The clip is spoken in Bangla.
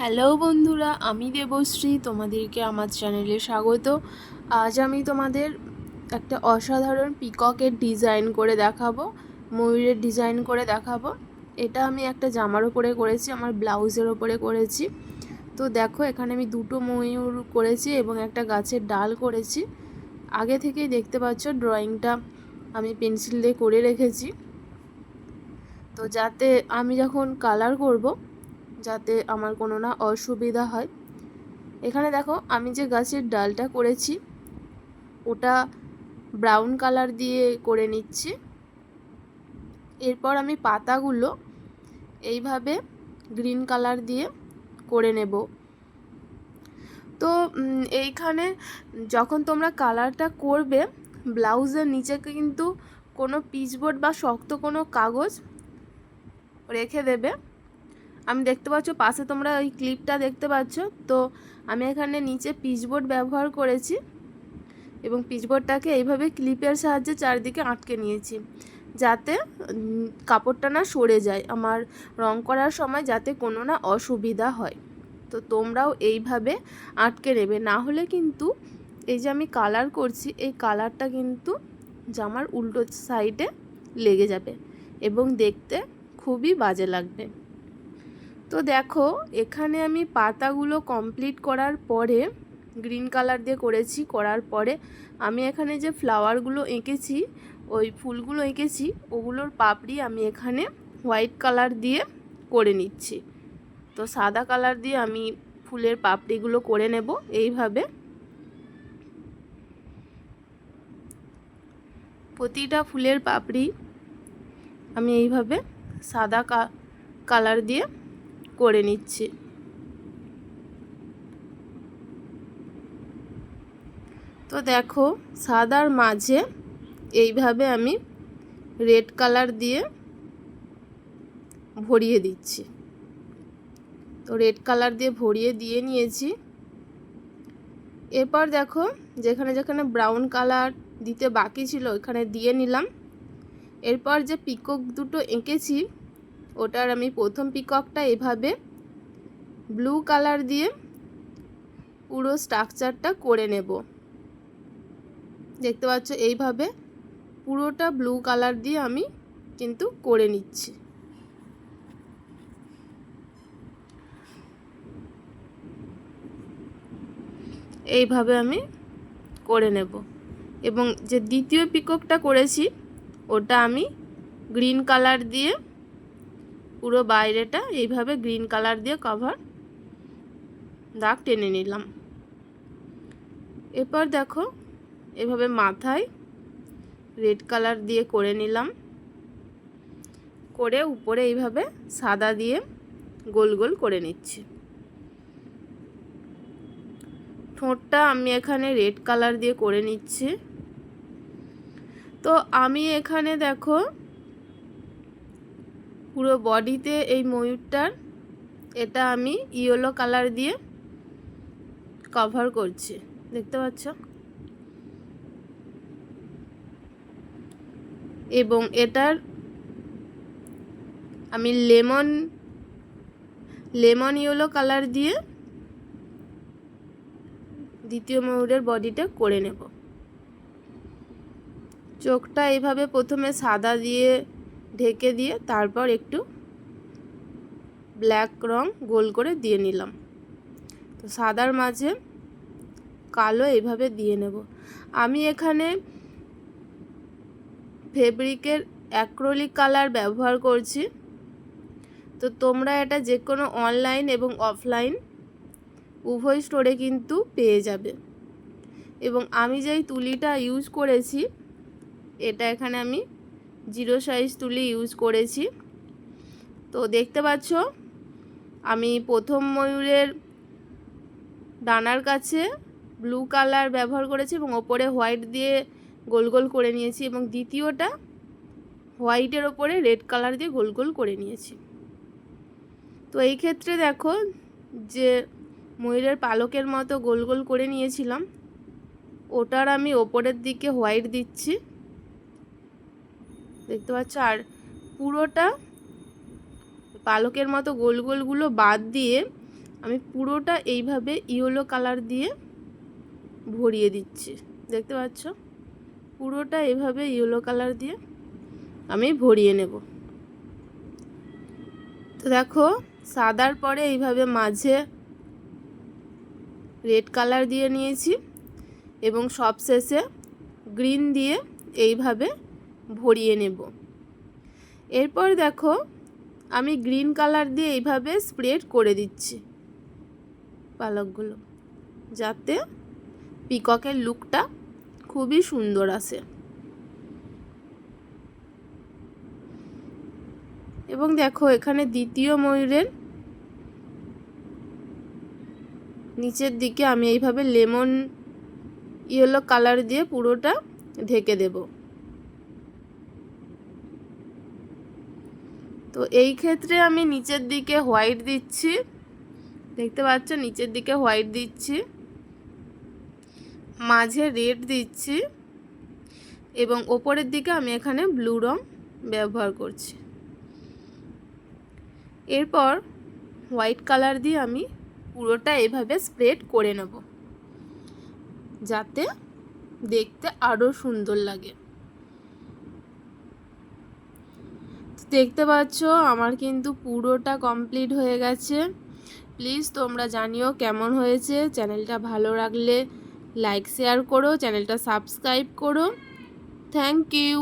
হ্যালো বন্ধুরা, আমি দেবশ্রী, তোমাদেরকে আমার চ্যানেলে স্বাগত। আজ আমি তোমাদের একটা অসাধারণ পিককের ডিজাইন করে দেখাবো, ময়ূরের ডিজাইন করে দেখাবো। এটা আমি একটা জামার ওপরে করেছি, আমার ব্লাউজের ওপরে করেছি। তো দেখো, এখানে আমি দুটো ময়ূর করেছি এবং একটা গাছের ডাল করেছি। আগে থেকেই দেখতে পাচ্ছ, ড্রয়িংটা আমি পেন্সিল দিয়ে করে রেখেছি। তো যাতে আমি যখন কালার করব যাতে আমার কোনো না অসুবিধা হয়। এখানে দেখো, আমি যে গাছের ডালটা করেছি, ওটা ব্রাউন কালার দিয়ে করে নিচ্ছি। এরপর আমি পাতাগুলো এইভাবে গ্রিন কালার দিয়ে করে নেব। তো এইখানে যখন তোমরা কালারটা করবে, ব্লাউজের নিচে কিন্তু কোনো পিচবোর্ড বা শক্ত কোনো কাগজ রেখে দেবে। আমি দেখতে পাচ্ছ, পাশে তোমরা ওই ক্লিপটা দেখতে পাচ্ছ। তো আমি এখানে নিচে পিচবোর্ড ব্যবহার করেছি এবং পিচবোর্ডটাকে এইভাবে ক্লিপের সাহায্যে চারদিকে আটকে নিয়েছি যাতে কাপড়টা না সরে যায়। আমার রং করার সময় যাতে কোনো না অসুবিধা হয়। তো তোমরাও এইভাবে আটকে নেবে। না হলে কিন্তু এই যে আমি কালার করছি, এই কালারটা কিন্তু জামার উল্টো সাইডে লেগে যাবে এবং দেখতে খুবই বাজে লাগবে। তো দেখো, এখানে আমি পাতাগুলো কমপ্লিট করার পরে গ্রিন কালার দিয়ে করেছি, করার পরে আমি এখানে যে ফ্লাওয়ারগুলো এঁকেছি, ওই ফুলগুলো এঁকেছি, ওগুলোর পাপড়ি আমি এখানে হোয়াইট কালার দিয়ে করে নিচ্ছি। তো সাদা কালার দিয়ে আমি ফুলের পাপড়িগুলো করে নেব এইভাবে। প্রতিটা ফুলের পাপড়ি আমি এইভাবে সাদা কালার দিয়ে করে নিচ্ছি। তো দেখো, সাদার মাঝে এইভাবে আমি রেড কালার দিয়ে ভরিয়ে দিচ্ছি। তো রেড কালার দিয়ে ভরিয়ে দিয়ে নিয়েছি। এরপর দেখো, যেখানে যেখানে ব্রাউন কালার দিতে বাকি ছিল ওখানে দিয়ে নিলাম। এরপর যে পিকক দুটো এঁকেছি ওটার আমি প্রথম পিককটা এভাবে ব্লু কালার দিয়ে পুরো স্ট্রাকচারটা করে নেব। দেখতে পাচ্ছ এইভাবে পুরোটা ব্লু কালার দিয়ে আমি কিন্তু করে নিচ্ছি। এইভাবে আমি করে নেব এবং যে দ্বিতীয় পিককটা করেছি ওটা আমি গ্রিন কালার দিয়ে পুরো বাইরেটা এইভাবে গ্রিন কালার দিয়ে কভার দাগ টেনে নিলাম। এরপর দেখো, এভাবে মাথায় রেড কালার দিয়ে করে নিলাম। করে উপরে এইভাবে সাদা দিয়ে গোল গোল করে নিচ্ছি। ঠোঁটটা আমি এখানে রেড কালার দিয়ে করে নিচ্ছি। তো আমি এখানে দেখো পুরো বডিতে এই ময়ূরটার, এটা আমি ইয়েলো কালার দিয়ে কভার করছি। দেখতে পাচ্ছ? এবং এটার আমি লেমন লেমন ইয়েলো কালার দিয়ে দ্বিতীয় ময়ূরের বডিটা করে নেব। চোখটা এইভাবে প্রথমে সাদা দিয়ে ঢেকে দিয়ে তারপর একটু ব্ল্যাক রং গোল করে দিয়ে নিলাম। তো সাদার মাঝে কালো এইভাবে দিয়ে নেব। আমি এখানে ফেব্রিকের অ্যাক্রোলিক কালার ব্যবহার করছি। তো তোমরা এটা যে কোনো অনলাইন এবং অফলাইন উভয় স্টোরে কিন্তু পেয়ে যাবে। এবং আমি যেই তুলিটা ইউজ করেছি, এটা এখানে আমি জিরো সাইজ তুলি ইউজ করেছি। তো দেখতে পাচ্ছ, আমি প্রথম ময়ূরের ডানার কাছে ব্লু কালার ব্যবহার করেছি এবং ওপরে হোয়াইট দিয়ে গোল গোল করে নিয়েছি এবং দ্বিতীয়টা হোয়াইটের ওপরে রেড কালার দিয়ে গোল গোল করে নিয়েছি। তো এই ক্ষেত্রে দেখো যে ময়ূরের পালকের মতো গোল গোল করে নিয়েছিলাম, ওটার আমি ওপরের দিকে হোয়াইট দিচ্ছি। দেখতে পাচ্ছ? আর পুরোটা পালকের মতো গোল গোলগুলো বাদ দিয়ে আমি পুরোটা এইভাবে ইয়েলো কালার দিয়ে ভরিয়ে দিচ্ছি। দেখতে পাচ্ছ? পুরোটা এভাবে ইয়েলো কালার দিয়ে আমি ভরিয়ে নেব। তো দেখো, সাদার পরে এইভাবে মাঝে রেড কালার দিয়ে নিয়েছি এবং সবশেষে গ্রিন দিয়ে এইভাবে ভরিয়ে নেব। এরপর দেখো, আমি গ্রিন কালার দিয়ে এইভাবে স্প্রেড করে দিচ্ছি পালকগুলো, যাতে পিককের লুকটা খুবই সুন্দর আসে। এবং দেখো, এখানে দ্বিতীয় ময়ূরের নিচের দিকে আমি এইভাবে লেমন ইয়েলো কালার দিয়ে পুরোটা ঢেকে দেব। তো এই ক্ষেত্রে আমি নিচের দিকে হোয়াইট দিচ্ছি। দেখতে পাচ্ছ? নিচের দিকে হোয়াইট দিচ্ছি। মাঝে রেড দিচ্ছি। এবং ওপরের দিকে আমি এখানে ব্লু রং ব্যবহার করছি। এরপর হোয়াইট কালার দিয়ে আমি পুরোটা এভাবে স্প্রেড করে নেব। যাতে দেখতে আরও সুন্দর লাগে। দেখতে পাচ্ছ, আমার কিন্তু পুরোটা কমপ্লিট হয়ে গেছে। প্লিজ তোমরা জানিও কেমন হয়েছে। চ্যানেলটা ভালো লাগলে লাইক শেয়ার করো, চ্যানেলটা সাবস্ক্রাইব করো। Thank you